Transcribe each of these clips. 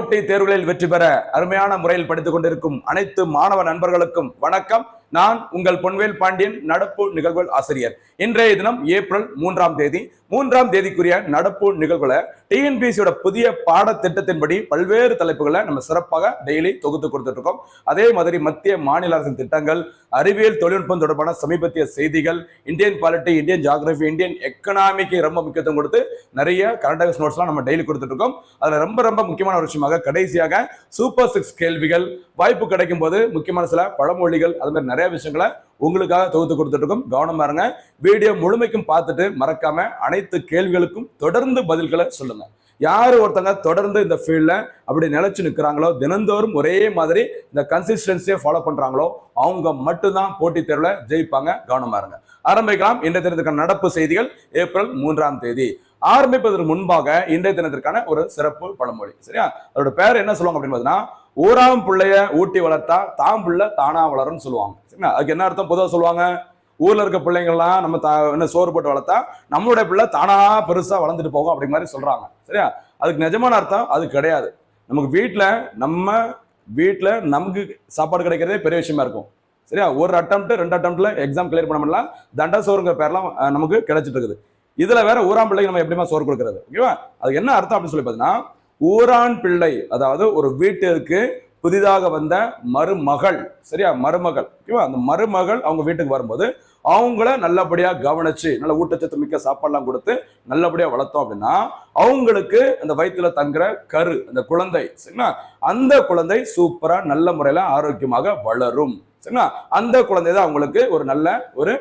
போட்டி தேர்வுகளில் வெற்றி பெற அருமையான முறையில் படித்துக் கொண்டிருக்கும் அனைத்து மாணவ நண்பர்களுக்கும் வணக்கம். நான் உங்கள் பொன்வேல் பாண்டியன் நடப்பு நிகழ்வுகள் ஆசிரியர். இன்றைய தினம் ஏப்ரல் மூன்றாம் தேதி. மூன்றாம் தேதிக்குரிய நடப்பு நிகழ்வுகளை டிஎன்பிசியோட புதிய பாடத்திட்டத்தின்படி பல்வேறு தலைப்புகளை நம்ம சிறப்பாக டெய்லி தொகுத்து கொடுத்துட்டு இருக்கோம் அதே மாதிரி மத்திய மாநில அரசின் திட்டங்கள் அறிவியல் தொழில்நுட்பம் தொடர்பான சமீபத்திய செய்திகள் Indian polity Indian geography Indian economic ரொம்ப முக்கியத்துவம் கொடுத்து நிறைய கரண்ட் அஃபேர்ஸ் நோட்ஸ்லாம் நம்ம டெய்லி கொடுத்துட்டு இருக்கோம் ரொம்ப ரொம்ப முக்கியமான ஒரு விஷயமாக கடைசியாக சூப்பர் சிக்ஸ் கேள்விகள் வாய்ப்பு கிடைக்கும் போது முக்கியமான சில பழமொழிகள் அது மாதிரி நிறைய விஷயங்களை உங்களுக்காக தொகுத்து கொடுத்துட்டு இருக்கோம் கவனமா இருங்க. வீடியோ முழுமைக்கும் பார்த்துட்டு மறக்காம அனைத்து கேள்விகளுக்கும் தொடர்ந்து பதில்களை சொல்லுங்க. யார் ஒருத்தங்க தொடர்ந்து இந்த ஃபீல்டில் அப்படி நிலைச்சு நிற்கிறாங்களோ தினந்தோறும் ஒரே மாதிரி இந்த கன்சிஸ்டன்சியை ஃபாலோ பண்றாங்களோ அவங்க மட்டும்தான் போட்டித் தேர்வுல ஜெயிப்பாங்க. கவனமா இருங்க. ஆரம்பிக்கலாம். இன்றைய தினத்துக்கான நடப்பு செய்திகள் ஏப்ரல் மூன்றாம் தேதி. ஆரம்பிப்பதற்கு முன்பாக இன்றைய தினத்திற்கான ஒரு சிறப்பு பழமொழி. சரியா? அதோட பேர் என்ன சொல்லுவாங்க அப்படின்னு பார்த்தீங்கன்னா ஊராம் பிள்ளைய ஊட்டி வளர்த்தா தாம் பிள்ளை தானா வளரும்னு சொல்லுவாங்க. அதுக்கு என்ன அர்த்தம்? பொதுவாக சொல்லுவாங்க ஊர்ல இருக்க பிள்ளைங்கள்லாம் நம்ம தா என்ன சோறு போட்டு வளர்த்தா நம்மளுடைய பிள்ளை தானா பெருசா வளர்ந்துட்டு போகும் அப்படி மாதிரி சொல்றாங்க. சரியா? அதுக்கு நிஜமான அர்த்தம் அது கிடையாது. நமக்கு வீட்டில் நம்ம வீட்டில் நமக்கு சாப்பாடு கிடைக்கிறதே பெரிய விஷயமா இருக்கும். சரியா? ஒரு அட்டம்ப்ட் ரெண்டு அட்டம்ப்ட்ல எக்ஸாம் கிளியர் பண்ண முடியல தண்டா சோறுங்கிற பேர்லாம் நமக்கு கிடைச்சிட்டு இருக்குது. இதுல வேற ஊரான் பிள்ளைக்கு நம்ம எப்படிமா சோறு கொடுக்கறது? ஓகேவா? அதுக்கு என்ன அர்த்தம் அப்படின்னு சொல்லி பார்த்தீங்கன்னா ஊரான் பிள்ளை அதாவது ஒரு வீட்டிற்கு புதிதாக வந்த மருமகள் சரியா? மருமகள். ஓகேவா அந்த மருமகள் அவங்க வீட்டுக்கு வரும்போது அவங்கள நல்லபடியாக கவனிச்சு நல்ல ஊட்டச்சத்து மிக்க சாப்பாடுலாம் கொடுத்து நல்லபடியாக வளர்த்தோம் அப்படின்னா அவங்களுக்கு அந்த வயிற்றுல தங்குற கரு அந்த குழந்தை சரிங்களா? அந்த குழந்தை சூப்பராக நல்ல முறையில் ஆரோக்கியமாக வளரும் சரிங்களா? அந்த குழந்தை தான் அவங்களுக்கு ஒரு நல்ல ஒரு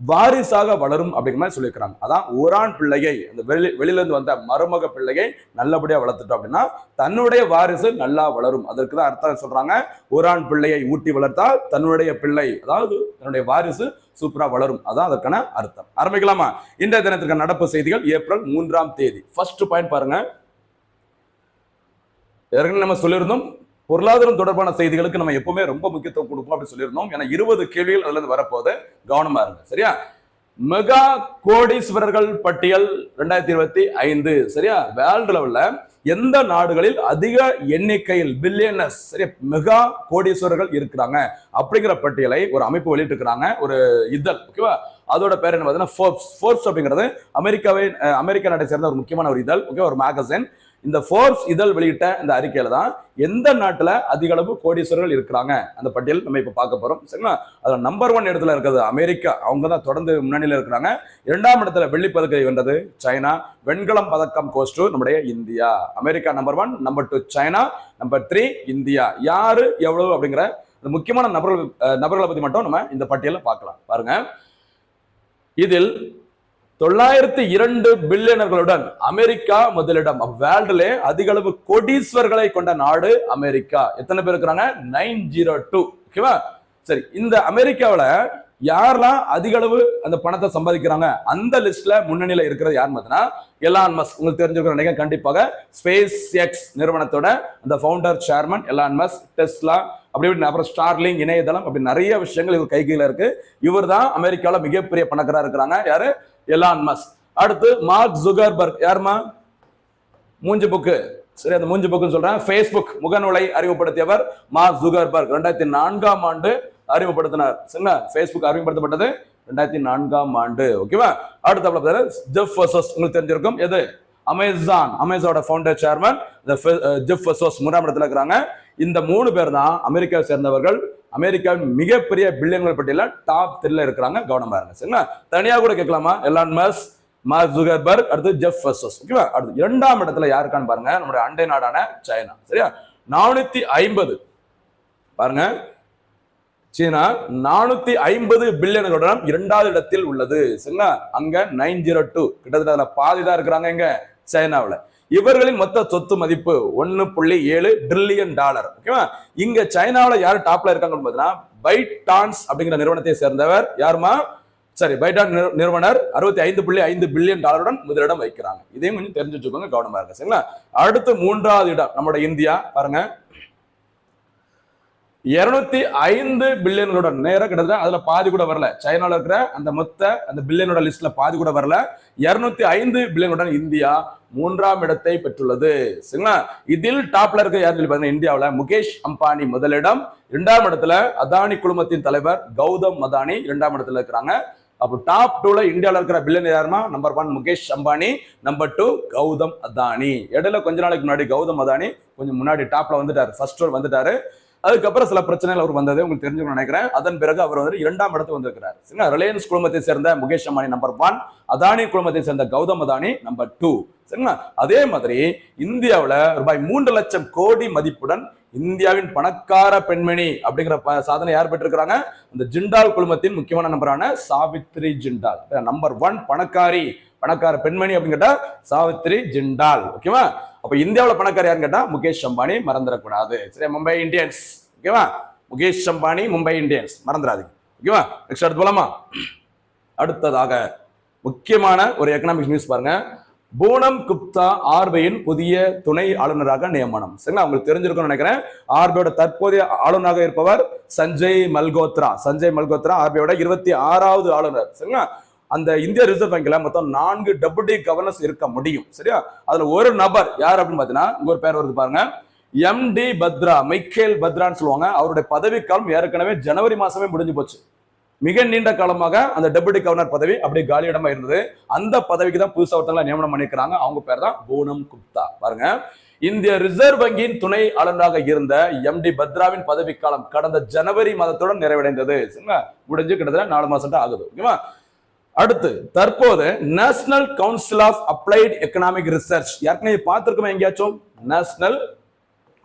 வாரிசாக வளரும் அப்படிங்கிற மாதிரி சொல்லியிருக்கிறாங்க. அதான் ஓரான் பிள்ளையை அந்த வெளி வெளியிலேருந்து வந்த மருமக பிள்ளையை நல்லபடியாக வளர்த்துட்டோம் அப்படின்னா தன்னுடைய வாரிசு நல்லா வளரும். அதற்கு தான் அர்த்தம் சொல்றாங்க. ஓரான் பிள்ளையை ஊட்டி வளர்த்தால் தன்னுடைய பிள்ளை அதாவது தன்னுடைய வாரிசு சூப்பராக வளரும். அதான் அதற்கான அர்த்தம். ஆரம்பிக்கலாமா? இந்த தினத்திற்கான நடப்பு செய்திகள் ஏப்ரல் மூன்றாம் தேதி. ஃபர்ஸ்ட் பாயிண்ட் பாருங்க. ஏற்கனவே நம்ம சொல்லியிருந்தோம். பொருளாதாரம் தொடர்பான செய்திகளுக்கு நம்ம எப்பவுமே ரொம்ப முக்கியத்துவம் கொடுப்போம் அப்படின்னு சொல்லியிருந்தோம். ஏன்னா இருபது கேள்விகள் அதுல இருந்து வரப்போகுது. கவனமா இருங்க. சரியா? மெகா கோடீஸ்வரர்கள் பட்டியல் ரெண்டாயிரத்தி இருபத்தி ஐந்து. சரியா? வேர்ல்டு லெவல்ல எந்த நாடுகளில் அதிக எண்ணிக்கையில் பில்லியனஸ் சரியா? மெகா கோடீஸ்வரர்கள் இருக்கிறாங்க அப்படிங்கிற பட்டியலை ஒரு அமைப்பு வெளியிட்டிருக்கிறாங்க. ஒரு இதழ் ஓகேவா அதோட பேர் என்ன பார்த்தீங்கன்னா ஃபோர்ப்ஸ் ஃபோர்ப்ஸ் அப்படிங்கிறது அமெரிக்காவை அமெரிக்கா நாட்டை சேர்ந்த ஒரு முக்கியமான ஒரு இதழ் ஓகே ஒரு மேகசின் இந்த ஃபோர்ஸ் இதழ் வெளியிட்ட இந்த அறிக்கையில தான் எந்த நாட்டில் அதிக அளவு கோடீஸ்வரர்கள் இருக்கிறாங்க? அந்த பட்டியல் நம்ம இப்போ பார்க்க போகிறோம் சரிங்களா? அதில் நம்பர் ஒன் இடத்துல இருக்கிறது அமெரிக்கா. அவங்க தான் தொடர்ந்து முன்னணியில் இருக்கிறாங்க. இரண்டாம் இடத்துல வெள்ளிப்பதக்கை வென்றது சைனா. வெண்கலம் பதக்கம் கோஸ்டு நம்முடைய India. America number one number two China. Number three India. யாரு எவ்வளவு அப்படிங்கிற முக்கியமான நபர்கள் நபர்களை பற்றி மட்டும் நம்ம இந்த பட்டியலை பார்க்கலாம். பாருங்க. இதில் தொள்ளாயிரத்தி இரண்டு பில்லியனர்களுடன் அமெரிக்கா முதலிடம். வேர்ல்டுல அதிக அளவு கோடீஸ்வர்களை கொண்ட நாடு அமெரிக்கா. எத்தனை பேர் இருக்கிறாங்க? Nine zero two. ஓகேவா சரி இந்த அமெரிக்காவில் யாரெல்லாம் அதிக அளவு அந்த பணத்தை சம்பாதிக்கிறாங்க? அந்த லிஸ்ட்ல முன்னணியில இருக்கிறது யார் பார்த்தீங்கன்னா எலான் மஸ் உங்களுக்கு தெரிஞ்சிருக்கிற நினைக்க கண்டிப்பாக ஸ்பேஸ் எக்ஸ் நிறுவனத்தோட அந்த founder chairman Elon Musk Tesla அப்படி இப்படி அப்புறம் ஸ்டார்லிங் இணையதளம் அப்படி நிறைய விஷயங்கள் இவர் கைகையில் இருக்கு. இவர் தான் அமெரிக்காவில் மிகப்பெரிய பணக்காரா இருக்கிறாங்க. யாரு? எலான் மஸ்க் அடுத்து மார்க் ஜுகர்பர்க் யாருமா? மூஞ்சி புக்கு. சரி அந்த மூஞ்சி புக்குன்னு சொல்றேன். ஃபேஸ்புக் முகநூலை அறிமுகப்படுத்தியவர் மார்க் ஜுகர்பர்க் ரெண்டாயிரத்தி நான்காம் ஆண்டு அறிமுகப்படுத்தினார். சரிங்களா? ஃபேஸ்புக் அறிமுகப்படுத்தப்பட்டது ரெண்டாயிரத்தி நான்காம் ஆண்டு ஓகேவா அடுத்த ஜெஃப் வர்சஸ் உங்களுக்கு தெரிஞ்சிருக்கும். எது? அமேசான் அமேசானோட ஃபவுண்டர் சேர்மன் ஜெஃப் வர்சஸ் மூணாம் இடத்துல இருக்கிறாங்க. இந்த மூணு பேர் தான் அமெரிக்காவை சேர்ந்தவர்கள். அமெரிக்காவின் மிகப்பெரிய பில்லியன்கள் பட்டியலில் டாப் த்ரீல இருக்கிறாங்க. கவனமா இருங்க. சரிங்களா? தனியா கூட கேட்கலாமா? எலான் மஸ் மார்க் ஜுகர்பர்க் அடுத்து ஜெஃப் ஃபெசஸ் ஓகேவா? அடுத்து இரண்டாம் இடத்துல யாருக்கான்னு பாருங்க. நம்முடைய அண்டை நாடான சைனா. சரியா? நானூத்தி ஐம்பது. பாருங்க. சீனா நானூத்தி ஐம்பது பில்லியன்களுடன் இரண்டாவது இடத்தில் உள்ளது. சரிங்களா? அங்க நைன் ஜீரோ டூ கிட்டத்தட்ட அதுல பாதி தான் இருக்கிறாங்க எங்க சைனாவுல. இவர்களின் மொத்த சொத்து மதிப்பு ஒன்னு புள்ளி ஏழு ட்ரில்லியன் டாலர் ஓகேவா இங்க சைனாவில் யார் டாப்ல இருக்காங்கன்னு பார்த்தீங்கன்னா பைட்டான்ஸ் அப்படிங்கிற நிறுவனத்தை சேர்ந்தவர் யாருமா? சரி பைடான் நிறுவனர் அறுபத்தி ஐந்து புள்ளி ஐந்து பில்லியன் டாலருடன் முதலிடம் வைக்கிறாங்க இதையும் கொஞ்சம் தெரிஞ்சு வச்சுக்கோங்க கவனமா இருக்கு சரிங்களா? அடுத்து மூன்றாவது இடம் நம்மளோட இந்தியா பாருங்க. இருநூத்தி ஐந்து பில்லியனோட நேரம் கிட்டத்தட்ட அதுல பாதி கூட வரல. சைனால இருக்கிற அந்த மொத்த அந்த பில்லியனோட லிஸ்ட்ல பாதி கூட வரல. இருநூத்தி ஐந்து பில்லியனுடன் இந்தியா மூன்றாம் இடத்தை பெற்றுள்ளது. சரிங்களா? இதில் டாப்ல இருக்க யாருன்னு சொல்லி பாருங்க? இந்தியாவுல முகேஷ் அம்பானி முதலிடம். இரண்டாம் இடத்துல அதானி குழுமத்தின் தலைவர் கௌதம் அதானி இரண்டாம் இடத்துல இருக்கிறாங்க. அப்போ டாப் டூல இந்தியாவில் இருக்கிற பில்லியன் யாருமா? Number one Mukesh Ambani number two Gautam Adani. இடையில கொஞ்ச நாளைக்கு முன்னாடி கௌதம் அதானி கொஞ்சம் முன்னாடி டாப்ல வந்துட்டாரு. ஃபர்ஸ்ட் ரோல் வந்துட்டாரு. அதுக்கப்புறம் சில பிரச்சனைகள் அவர் வந்தது உங்களுக்கு தெரிஞ்சுக்கணும் நினைக்கிறேன். அதன் பிறகு அவர் வந்து இரண்டாம் இடத்துக்கு வந்திருக்கிறார். சரிங்களா? ரிலையன்ஸ் குழுமத்தை சேர்ந்த முகேஷ் அம்பானி நம்பர் ஒன் அதானி குழுமத்தை சேர்ந்த கௌதம் அதானி நம்பர் டூ சரிங்களா? அதே மாதிரி இந்தியாவில் ரூபாய் மூன்று லட்சம் கோடி மதிப்புடன் இந்தியாவின் பணக்கார பெண்மணி அப்படிங்கிற சாதனை யார் பெற்றிருக்கிறாங்க? அந்த ஜிண்டால் குழுமத்தின் முக்கியமான நம்பரான சாவித்ரி ஜிண்டால். நம்பர் ஒன் பணக்காரி பணக்கார பெண்மணி அப்படின்னு கேட்டா சாவித்ரி ஜிண்டால். ஓகேவா அப்போ இந்தியாவில் பணக்கார யாருன்னு கேட்டால் முகேஷ் அம்பானி மறந்துடக்கூடாது. சரி மும்பை இந்தியன்ஸ். ஓகேவா முகேஷ் அம்பானி மும்பை இந்தியன்ஸ். மறந்துடாதீங்க. ஓகேவா நெக்ஸ்ட் அடுத்து போலாமா? அடுத்ததாக முக்கியமான ஒரு எக்கனாமிக் நியூஸ் பாருங்க. பூனம் குப்தா ஆர்பிஐயின் புதிய துணை ஆளுநராக நியமனம். சரிங்களா? உங்களுக்கு தெரிஞ்சிருக்கும்னு நினைக்கிறேன். ஆர்பியோட தற்போதைய ஆளுநராக இருப்பவர் சஞ்சய் மல்கோத்ரா. சஞ்சய் மல்கோத்ரா ஆர்பியோட இருபத்தி ஆறாவது ஆளுநர். சரிங்களா? அந்த இந்திய ரிசர்வ் வங்கியில் மொத்தம் நான்கு டெபுட்டி கவர்னர்ஸ் இருக்க முடியும். சரியா? அதுல ஒரு நபர் யார் அப்படின்னு பாத்தீங்கன்னா இங்க ஒரு பேர் வருது பாருங்க. எம்டி பத்ரா மைக்கேல் பத்ரான்னு சொல்லுவாங்க. அவருடைய பதவிக்காலம் ஏற்கனவே ஜனவரி மாசமே முடிஞ்சு போச்சு. மிக நீண்ட காலமாக அந்த டெபுட்டி கவர்னர் பதவி அப்படியே காலியிடமா இருந்தது. அந்த பதவிக்கு தான் புதுசாக ஒருத்தங்களை நியமனம் பண்ணிக்கிறாங்க அவங்க பேர் தான் பூனம் குப்தா. பாருங்க. இந்திய ரிசர்வ் வங்கியின் துணை ஆளுநராக இருந்த எம்டி பத்ராவின் பதவிக்காலம் கடந்த ஜனவரி மாதத்துடன் நிறைவடைந்தது. சரிங்களா? முடிஞ்சு கிட்டத்தட்ட நாலு மாசம் தான் ஆகுது. ஓகேவா? அடுத்து தற்போது national council of applied economic research ஏற்கனவே பார்த்துருக்கோம் எங்கேயாச்சும்? National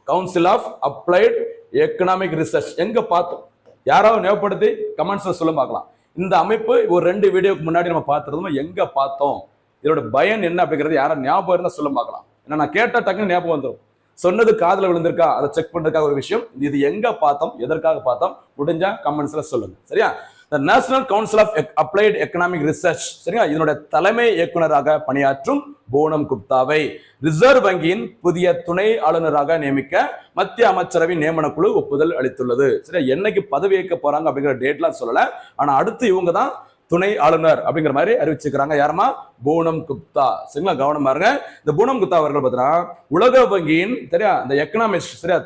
council of applied economic research எங்க பார்த்தோம்? யாராவது ஞாபகப்படுத்தி கமெண்ட்ஸ்ல சொல்ல பார்க்கலாம். இந்த அமைப்பு ஒரு ரெண்டு வீடியோக்கு முன்னாடி நம்ம பார்த்துருந்தோம்? எங்க பார்த்தோம்? இதோட பயன் என்ன அப்படிங்கிறது யாரும் ஞாபகம் இருந்தால் சொல்ல பார்க்கலாம். ஏன்னா நான் கேட்ட டக்குன்னு ஞாபகம் வந்துடும் சொன்னது காதில் விழுந்திருக்கா? அதை செக் பண்ணுறதுக்காக ஒரு விஷயம். இது எங்க பார்த்தோம்? எதற்காக பார்த்தோம்? முடிஞ்சா கமெண்ட்ஸ்ல சொல்லுங்க. சரியா? The national council of applied economic research சரிங்களா? இதனுடைய தலைமை இயக்குனராக பணியாற்றும் பூனம் குப்தாவை ரிசர்வ் வங்கியின் புதிய துணை ஆளுநராக நியமிக்க மத்திய அமைச்சரவை நியமன குழு ஒப்புதல் அளித்துள்ளது. சரி என்னைக்கு பதவி ஏற்க போறாங்க அப்படிங்கிற டேட்லாம் சொல்லல. ஆனா அடுத்து இவங்க தான் துணை ஆளுநர் அப்படிங்கிற மாதிரி அறிவிச்சுக்கிறாங்க யாருமா பூனம் குப்தா. சரிங்களா? கவனம் பாருங்க. இந்த பூனம் குப்தா அவர்கள் பார்த்தீங்கன்னா உலக வங்கியின் சரியா? இந்த எக்கனாமிஸ்ட் சரியா?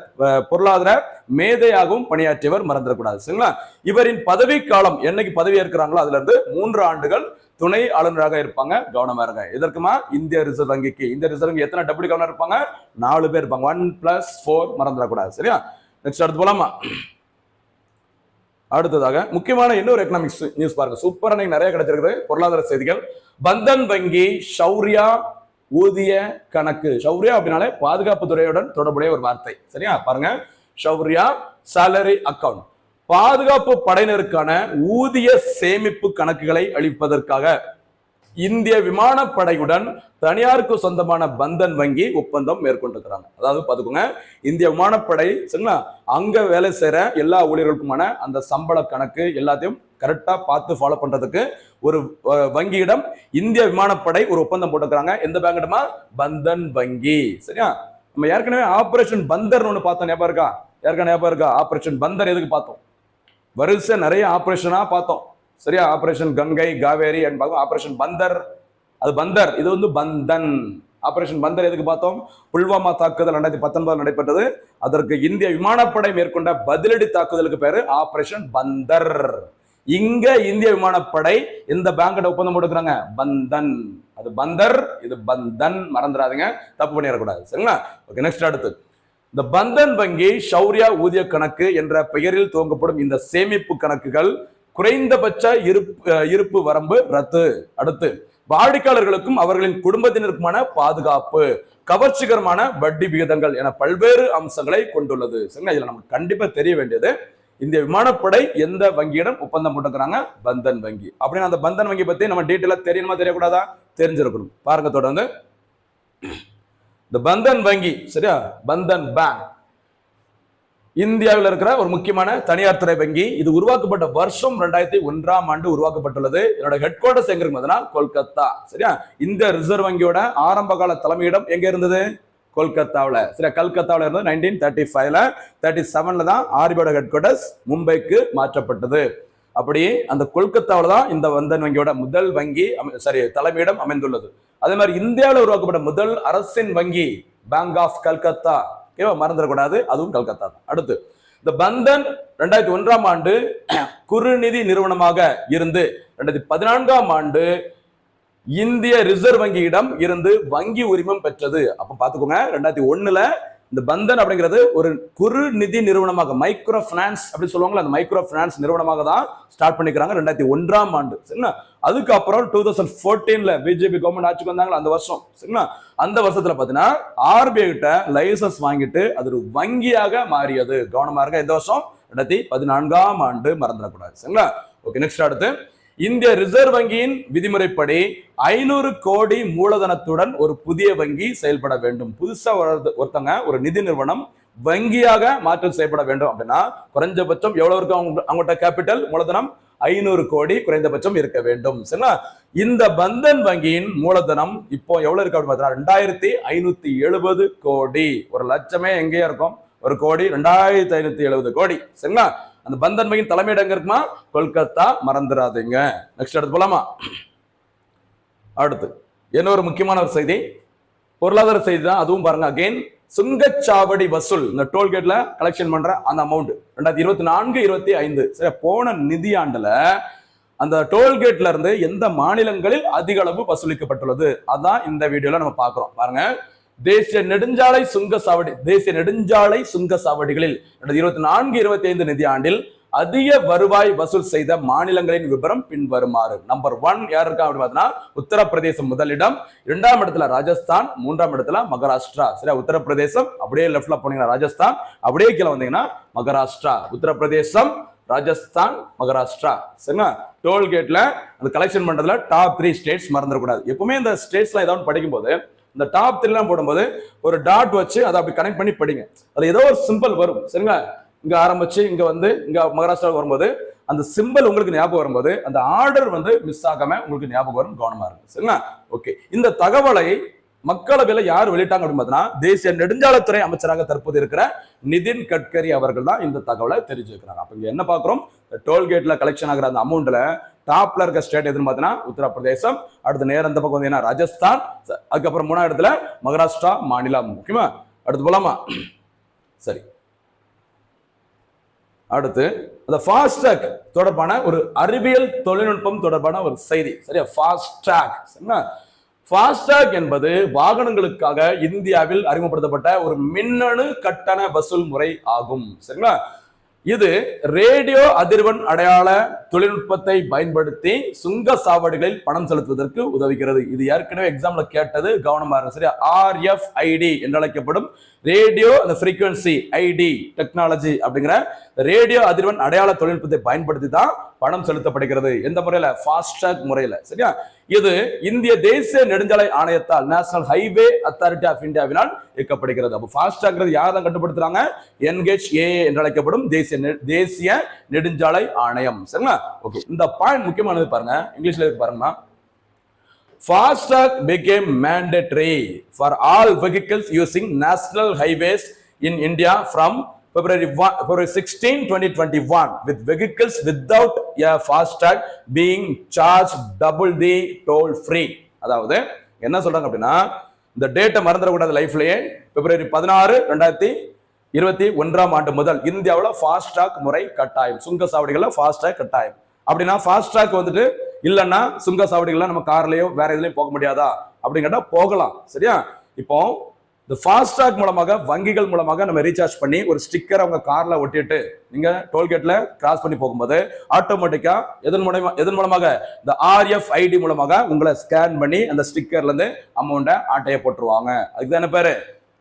பொருளாதார மேதையாகவும் பணியாற்றியவர் மறந்துடக்கூடாது. சரிங்களா? இவரின் பதவி காலம் என்னைக்கு பதவி ஏற்கிறாங்களோ அதுல இருந்து மூன்று ஆண்டுகள் துணை ஆளுநராக இருப்பாங்க. கவனமா இருங்க எதற்குமா? இந்திய ரிசர்வ் வங்கிக்கு. இந்திய ரிசர்வ் வங்கி எத்தனை டெபுட்டி கவர்னர் இருப்பாங்க? நாலு பேர் இருப்பாங்க. ஒன் பிளஸ் ஃபோர் மறந்துடக்கூடாது. சரியா? நெக்ஸ்ட் அடுத்து போலாமா? அடுத்ததாக முக்கியமான இன்னொரு எக்கனாமிக்ஸ் நியூஸ் பாருங்க. சூப்பரா நிறைய கிடைச்சிருக்குது. பொருளாதார செய்திகள். பந்தன் வங்கி ஷௌரியா ஊதிய கணக்கு. ஷௌரியா அப்படின்னாலே பாதுகாப்பு துறையுடன் தொடர்புடைய ஒரு வார்த்தை. சரியா? பாருங்க. ஷௌரியா சேலரி அக்கவுண்ட் பாதுகாப்பு படையினருக்கான ஊதிய சேமிப்பு கணக்குகளை அளிப்பதற்காக. இந்திய விமானப்படையுடன் தனியாருக்கு சொந்தமான பந்தன் வங்கி ஒப்பந்தம் மேற்கொண்டிருக்கிறாங்க. அதாவது பார்த்துக்கோங்க இந்திய விமானப்படை சரிங்களா? அங்க வேலை செய்யற எல்லா ஊழியர்களுக்குமான அந்த சம்பள கணக்கு எல்லாத்தையும் கரெக்டாக பார்த்து ஃபாலோ பண்ணுறதுக்கு ஒரு வங்கியிடம் இந்திய விமானப்படை ஒரு ஒப்பந்தம் போட்டுக்கிறாங்க எந்த பேங்கிடமா பந்தன் வங்கி. சரியா? நம்ம ஏற்கனவே ஆப்ரேஷன் பந்தர்னு ஒன்று பார்த்தோம் ஞாபகம் இருக்கா? ஏற்கனவே ஞாபகம் இருக்கா? ஆப்ரேஷன் பந்தர் எதுக்கு பார்த்தோம்? வரிசை நிறைய ஆப்ரேஷனாக பார்த்தோம். சரியா? ஆபரேஷன் கங்கை காவேரி அண்ட் பார்க்கும் ஆபரேஷன் பந்தர். அது பந்தர். இது வந்து பந்தன். ஆபரேஷன் பந்தர் எதுக்கு பார்த்தோம்? புல்வாமா தாக்குதல் ரெண்டாயிரத்தி பத்தொன்பது நடைபெற்றது. அதற்கு இந்திய விமானப்படை மேற்கொண்ட பதிலடி தாக்குதலுக்கு பேரு ஆபரேஷன் பந்தர். இங்க இந்திய விமானப்படை எந்த பேங்கோட ஒப்பந்தம் போட்டுக்கிறாங்க? பந்தன். அது பந்தர் இது பந்தன். மறந்துடாதீங்க. தப்பு பண்ணிடக்கூடாது. சரிங்களா? ஓகே நெக்ஸ்ட் அடுத்து. இந்த பந்தன் வங்கி ஷௌர்யா ஊதிய கணக்கு என்ற பெயரில் துவங்கப்படும் இந்த சேமிப்பு கணக்குகள் குறைந்தபட்ச இருப்பு இருப்பு வரம்பு ரத்து. அடுத்து வாடிக்கையாளர்களுக்கும் அவர்களின் குடும்பத்தினருக்குமான பாதுகாப்பு கவர்ச்சிகரமான வட்டி விகிதங்கள் என பல்வேறு அம்சங்களை கொண்டுள்ளது. சரிங்களா? இதுல நமக்கு கண்டிப்பா தெரிய வேண்டியது இந்திய விமானப்படை எந்த வங்கியிடம் ஒப்பந்தம் போட்டுக்கிறாங்க பந்தன் வங்கி. அப்படின்னு அந்த பந்தன் வங்கி பத்தி நம்ம டீட்டெயிலா தெரியணுமா தெரியக்கூடாதா? தெரிஞ்சிருக்கணும். பாருங்க தொடர்ந்து. இந்த பந்தன் வங்கி சரியா? பந்தன் பேங்க் இந்தியாவில் இருக்கிற ஒரு முக்கியமான தனியார் துறை வங்கி. இது உருவாக்கப்பட்ட வருஷம் ரெண்டாயிரத்தி ஒன்றாம் ஆண்டு உருவாக்கப்பட்டுள்ளது. என்னோட ஹெட் குவார்டர்ஸ் எங்க இருக்குதுன்னா கொல்கத்தா. சரியா? இந்த ரிசர்வ் வங்கியோட ஆரம்ப கால தலைமையிடம் எங்க இருந்தது? கொல்கத்தாவில். சரியா? கல்கத்தாவில் இருந்தது நைன்டீன் தேர்ட்டி ஃபைவ்ல தேர்ட்டி செவன்ல தான் ஆர்பியோட ஹெட் குவார்டர்ஸ் மும்பைக்கு மாற்றப்பட்டது. அப்படி அந்த கொல்கத்தாவில் தான் இந்த வந்தன் வங்கியோட முதல் வங்கி அமை- சாரி தலைமையிடம் அமைந்துள்ளது. அதே மாதிரி இந்தியாவில் உருவாக்கப்பட்ட முதல் அரசின் வங்கி பேங்க் ஆஃப் கல்கத்தா ஓகேவா மறந்துடக்கூடாது. அதுவும் கல்கத்தா தான். அடுத்து இந்த பந்தன் ரெண்டாயிரத்தி ஒன்றாம் ஆண்டு குறுநிதி நிறுவனமாக இருந்து ரெண்டாயிரத்தி பதினான்காம் ஆண்டு இந்திய ரிசர்வ் வங்கியிடம் இருந்து வங்கி உரிமம் பெற்றது. அப்ப பாத்துக்கோங்க ரெண்டாயிரத்தி ஒண்ணுல இந்த பந்தன் அப்படிங்கிறது ஒரு குறு நிதி நிறுவனமாக மைக்ரோ பினான்ஸ் அப்படின்னு சொல்லுவாங்களா அந்த மைக்ரோ பினான்ஸ் நிறுவனமாக தான் ஸ்டார்ட் பண்ணிக்கிறாங்க ரெண்டாயிரத்தி ஒன்றாம் ஆண்டு. சரிங்களா? அதுக்கப்புறம் டூ தௌசண்ட் ஃபோர்டீன்ல பிஜேபி கவர்மெண்ட் ஆட்சிக்கு வந்தாங்களா அந்த வருஷம். சரிங்களா? அந்த வருஷத்துல பாத்தீங்கன்னா ஆர்பிஐ கிட்ட லைசன்ஸ் வாங்கிட்டு அது ஒரு வங்கியாக மாறியது. கவனமா இருக்க இந்த வருஷம் ரெண்டாயிரத்தி பதினான்காம் ஆண்டு மறந்துடக்கூடாது. சரிங்களா? ஓகே நெக்ஸ்ட் அடுத்து இந்திய ரிசர்வ் வங்கியின் விதிமுறைப்படி ஐநூறு கோடி மூலதனத்துடன் ஒரு புதிய வங்கி செயல்பட வேண்டும். புதுசா ஒரு- ஒருத்தங்க ஒரு நிதி நிறுவனம் வங்கியாக மாற்றம் செய்யப்பட வேண்டும் அப்படின்னா குறைஞ்சபட்சம் எவ்வளவு இருக்கும் அவங்க அவங்கள்ட்ட கேபிட்டல் மூலதனம்? ஐநூறு கோடி குறைந்தபட்சம் இருக்க வேண்டும். சரிங்களா? இந்த பந்தன் வங்கியின் மூலதனம் இப்போ எவ்வளவு இருக்கு அப்படின்னு பார்த்தீங்கன்னா ரெண்டாயிரத்தி ஐநூத்தி எழுபது கோடி. ஒரு லட்சமே எங்கேயா இருக்கும். ஒரு கோடி ரெண்டாயிரத்தி ஐநூத்தி எழுபது கோடி. சரிங்களா? அந்த பந்தன் வங்கியின் தலைமையிடம் எங்க இருக்குமா? கொல்கத்தா. மறந்துடாதீங்க நெக்ஸ்ட் அடுத்து போலாமா? அடுத்து. என்ன ஒரு முக்கியமான ஒரு செய்தி? பொருளாதார செய்தி தான். அதுவும் பாருங்க அகைன் சுங்கச்சாவடி வசூல். இந்த டோல்கேட்ல கலெக்ஷன் பண்ற அந்த அமௌண்ட் ரெண்டாயிரத்தி இருபத்தி நான்கு இருபத்தி ஐந்து. சரி போன நிதியாண்டுல அந்த டோல்கேட்ல இருந்து எந்த மாநிலங்களில் அதிக அளவு வசூலிக்கப்பட்டுள்ளது? அதான் இந்த வீடியோல நம்ம பாக்குறோம் பாருங்க. தேசிய நெடுஞ்சாலை சுங்க சாவடி தேசிய நெடுஞ்சாலை சுங்க சாவடிகளில் இருபத்தி நான்கு இருபத்தி ஐந்து நிதியாண்டில் அதிக வருவாய் வசூல் செய்த மாநிலங்களின் விபரம் பின்வருமாறு. நம்பர் ஒன் யார் இருக்கா அப்படின்னு பார்த்தீங்கன்னா உத்தரப்பிரதேசம் முதலிடம் இரண்டாம் இடத்துல ராஜஸ்தான் மூன்றாம் இடத்துல மகாராஷ்டிரா. சரியா? உத்தரப்பிரதேசம் அப்படியே லெஃப்ட்ல போனீங்கன்னா ராஜஸ்தான் அப்படியே கீழே வந்தீங்கன்னா மகாராஷ்டிரா. உத்தரப்பிரதேசம் ராஜஸ்தான் மகாராஷ்டிரா. சரிங்களா? டோல்கேட்ல அந்த கலெக்ஷன் பண்றதுல டாப் த்ரீ ஸ்டேட்ஸ் மறந்துடக்கூடாது. எப்பவுமே இந்த ஸ்டேட்ஸ்லாம் ஏதாவது படிக்கும் போது இந்த டாப் த்ரீலாம் போடும்போது ஒரு டாட் வச்சு அதை அப்படி கனெக்ட் பண்ணி படிங்க. அதில் ஏதோ ஒரு சிம்பிள் வரும். சரிங்களா? இங்கே ஆரம்பிச்சு இங்கே வந்து இங்கே மகாராஷ்டிராவுக்கு வரும்போது அந்த சிம்பிள் உங்களுக்கு ஞாபகம் வரும்போது அந்த ஆர்டர் வந்து மிஸ் ஆகாம உங்களுக்கு ஞாபகம் வரும் கவனமா இருக்கும் சரிங்களா? ஓகே இந்த தகவலை மக்களவையில் யார் வெளியிட்டாங்க அப்படின்னு பார்த்தீங்கன்னா தேசிய நெடுஞ்சாலைத்துறை அமைச்சராக தற்போது இருக்கிற நிதின் கட்கரி அவர்கள் தான் இந்த தகவலை தெரிஞ்சுக்கிறாங்க அப்போ இங்கே என்ன பார்க்குறோம்? டோல்கேட்டில் கலெக்ஷன் ஆகிற அந்த அமௌண்ட்டில் டாப்ல இருக்க ஸ்டேட் எதுன்னு பார்த்தீங்கன்னா உத்தரப்பிரதேசம். அடுத்த நேரம் இந்த பக்கம் வந்தீங்கன்னா ராஜஸ்தான். அதுக்கப்புறம் மூணாவது இடத்துல மகாராஷ்டிரா மாநிலம் முக்கியமா? அடுத்து போலாமா? சரி. அடுத்து அந்த ஃபாஸ்டாக் தொடர்பான ஒரு அறிவியல் தொழில்நுட்பம் தொடர்பான ஒரு செய்தி. சரியா? ஃபாஸ்டாக் சரிங்களா? ஃபாஸ்டாக் என்பது வாகனங்களுக்காக இந்தியாவில் அறிமுகப்படுத்தப்பட்ட ஒரு மின்னணு கட்டண வசூல் முறை ஆகும். சரிங்களா? இது ரேடியோ அதிர்வெண் அடையாள தொழில்நுட்பத்தை பயன்படுத்தி சுங்க சாவடிகளில் பணம் செலுத்துவதற்கு உதவுகிறது. இது ஏற்கனவே எக்ஸாம்ல கேட்டது கவனமா இருக்கும் சரியா? ஆர்எஃப்ஐடி என்று அழைக்கப்படும் ரேடியோ அந்த frequency ஐடி டெக்னாலஜி அப்படிங்கிற ரேடியோ அதிர்வெண் அடையாள தொழில்நுட்பத்தை பயன்படுத்தி தான் பணம் செலுத்தப்படுகிறது எந்த முறையில? ஃபாஸ்டாக் முறையில. சரியா? இது இந்திய தேசிய நெடுஞ்சாலை ஆணையத்தால் நேஷனல் ஹைவே அத்தாரிட்டி ஆஃப் இந்தியாவினால் இயக்கப்படுகிறது. அப்போ ஃபாஸ்டாக்ங்கிறது யார் தான் கட்டுப்படுத்துறாங்க என்கேஜ் ஏ என்று அழைக்கப்படும் தேசிய தேசிய நெடுஞ்சாலை ஆணையம். சரிங்களா? ஓகே இந்த பாயிண்ட் முக்கியமானது பாருங்க. இங்கிலீஷ்ல இருக்கு பாருங்க FASTag becomes mandatory for all vehicles using national highways in India from February 1, February 16, 2021, with vehicles without a FASTag being charged double the toll free. அதாவது என்ன சொல்றாங்க அப்படின்னா இந்த டேட்டை மறந்துடக்கூடாது லைஃப்லயே பிப்ரவரி பதினாறு ரெண்டாயிரத்தி இருபத்தி ஒன்றாம் ஆண்டு முதல் இந்தியாவில் ஃபாஸ்டாக் முறை கட்டாயம். சுங்க சாவடிகளில் ஃபாஸ்டாக் கட்டாயம். அப்படின்னா ஃபாஸ்டாக் வந்துட்டு இல்லைன்னா சுங்க சாவடிகள்லாம் நம்ம கார்லயோ வேற எதுலேயும் போக முடியாதா? அப்படின்னு கேட்டால் போகலாம். சரியா? இப்போ இந்த ஃபாஸ்டாக் மூலமாக வங்கிகள் மூலமாக நம்ம ரீசார்ஜ் பண்ணி ஒரு ஸ்டிக்கர் அவங்க கார்ல ஒட்டிட்டு நீங்க டோல்கேட்ல கிராஸ் பண்ணி போகும்போது ஆட்டோமேட்டிக்கா எதன் மூலமா எதன் மூலமாக? இந்த ஆர்எஃப் ஐடி மூலமாக உங்களை ஸ்கேன் பண்ணி அந்த ஸ்டிக்கர்ல இருந்து அமௌண்ட்டை ஆட்டைய போட்டுருவாங்க. அதுக்கு என்ன பேரு?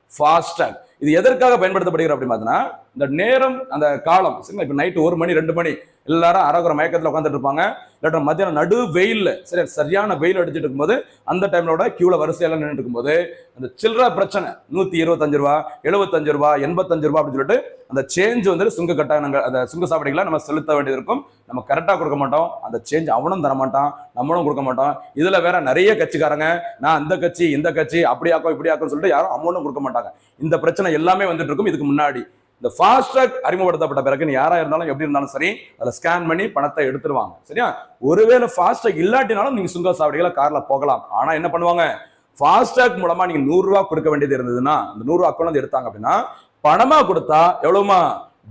ஃபாஸ்டாக் இது எதற்காக பயன்படுத்தப்படுகிறது அப்படின்னு பார்த்தீங்கன்னா இந்த நேரம் அந்த காலம் சரிங்களா? இப்போ நைட்டு ஒரு மணி ரெண்டு மணி எல்லாரும் அரகுற மயக்கத்தில் உட்காந்துட்டு இருப்பாங்க. இல்லாட்டா மத்தியானம் நடு வெயில்ல சரி சரியான வெயில் அடிச்சிட்டு இருக்கும்போது அந்த டைம்லோட கியூல வரிசையெல்லாம் நின்றுட்டு இருக்கும்போது அந்த சில்லற பிரச்சனை நூத்தி இருபத்தஞ்சு ரூபா எழுபத்தஞ்சு ரூபா எண்பத்தஞ்சு ரூபா அப்படின்னு சொல்லிட்டு அந்த சேஞ்ச் வந்து சுங்க கட்டணங்கள் அந்த சுங்க சாவடிகளை நம்ம செலுத்த வேண்டியது இருக்கும். நம்ம கரெக்டாக கொடுக்க மாட்டோம். அந்த சேஞ்ச் அவனும் தர மாட்டான் நம்மளும் கொடுக்க மாட்டோம். இதுல வேற நிறைய கட்சிக்காரங்க நான் அந்த கட்சி இந்த கட்சி அப்படி ஆக்கும் இப்படி ஆக்கும் சொல்லிட்டு யாரும் அமௌண்ட்டும் கொடுக்க மாட்டாங்க. இந்த பிரச்சனை எல்லாமே வந்துட்டு இருக்கும். இதுக்கு முன்னாடி இந்த ஃபாஸ்ட்ராக் அறிமுகப்படுத்தப்பட்ட பிறகு நீ யாரா இருந்தாலும் எப்படி இருந்தாலும் சரி அதில் ஸ்கேன் பண்ணி பணத்தை எடுத்துருவாங்க. சரியா? ஒருவேளை ஃபாஸ்ட்ராக் இல்லாட்டினாலும் நீங்க சுங்க சாவடிகளை கார்ல போகலாம். ஆனா என்ன பண்ணுவாங்க? ஃபாஸ்ட்ராக் மூலமா நீங்க நூறு ரூபா கொடுக்க வேண்டியது இருந்ததுன்னா அந்த நூறு ரூபா வந்து எடுத்தாங்க அப்படின்னா பணமா கொடுத்தா எவ்வளவுமா?